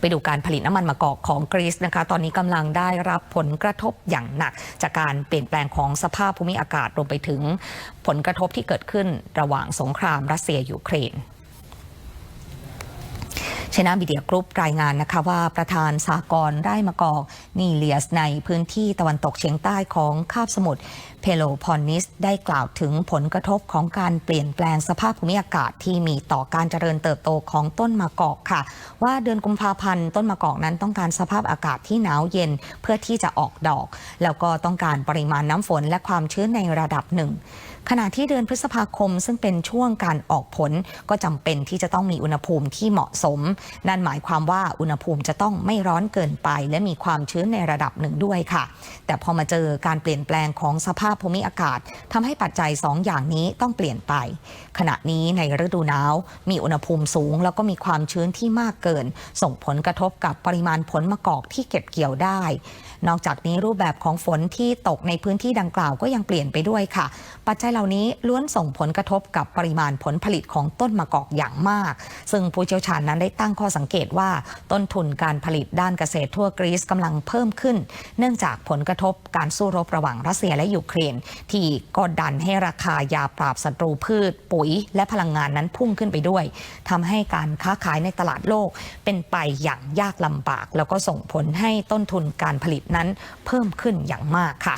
ไปดูการผลิตน้ำมันมะกอกของกรีซนะคะ ตอนนี้กำลังได้รับผลกระทบอย่างหนัก จากการเปลี่ยนแปลงของสภาพภูมิอากาศรวมไปถึงผลกระทบที่เกิดขึ้นระหว่างสงครามรัสเซียยูเครน ชนะมีเดียกรุ๊ปรายงานนะคะว่าประธานสากลไร่มะกอกนีเลียสในพื้นที่ตะวันตกเฉียงใต้ของคาบสมุทรเพโลพอนนิสได้กล่าวถึงผลกระทบของการเปลี่ยนแปลงสภาพภูมิอากาศที่มีต่อการเจริญเติบโตของต้นมะกอกค่ะ ว่าเดือนกุมภาพันธ์ต้นมะกอกนั้นต้องการสภาพอากาศที่หนาวเย็นเพื่อที่จะออกดอก แล้วก็ต้องการปริมาณน้ำฝนและความชื้นในระดับหนึ่งขณะที่เดือนพฤษภาคม ซึ่งเป็นช่วงการออกผลก็จำเป็นที่จะต้องมีอุณหภูมิที่เหมาะสม นั่นหมายความว่าอุณหภูมิจะต้องไม่ร้อนเกินไป และมีความชื้นในระดับหนึ่งด้วยค่ะ แต่พอมาเจอการเปลี่ยนแปลงของสภาพภูมิอากาศทำให้ปัจจัย 2 อย่างนี้ต้องเปลี่ยนไป ขณะนี้ในฤดูหนาว มีอุณหภูมิสูง แล้วก็มีความชื้นที่มากเกิน ส่งผลกระทบกับปริมาณผลมะกอกที่เก็บเกี่ยวได้นอกจากนี้รูปแบบของฝนที่ตกในพื้นที่ดังกล่าวก็ยังเปลี่ยนไปด้วยค่ะ ปัจจัยเหล่านี้ล้วนส่งผลกระทบกับปริมาณผลผลิตของต้นมะกอกอย่างมาก ซึ่งผู้เชี่ยวชาญนั้นได้ตั้งข้อสังเกตว่าต้นทุนการผลิตด้านเกษตรทั่วกรีซกำลังเพิ่มขึ้น เนื่องจากผลกระทบการสู้รบระหว่างรัสเซียและยูเครน ที่กดดันให้ราคายาปราบศัตรูพืช ปุ๋ย และพลังงานนั้นพุ่งขึ้นไปด้วยทำให้การค้าขายในตลาดโลกเป็นไปอย่างยากลำบาก แล้วก็ส่งผลให้ต้นทุนการผลิตนั้นเพิ่มขึ้นอย่างมากค่ะ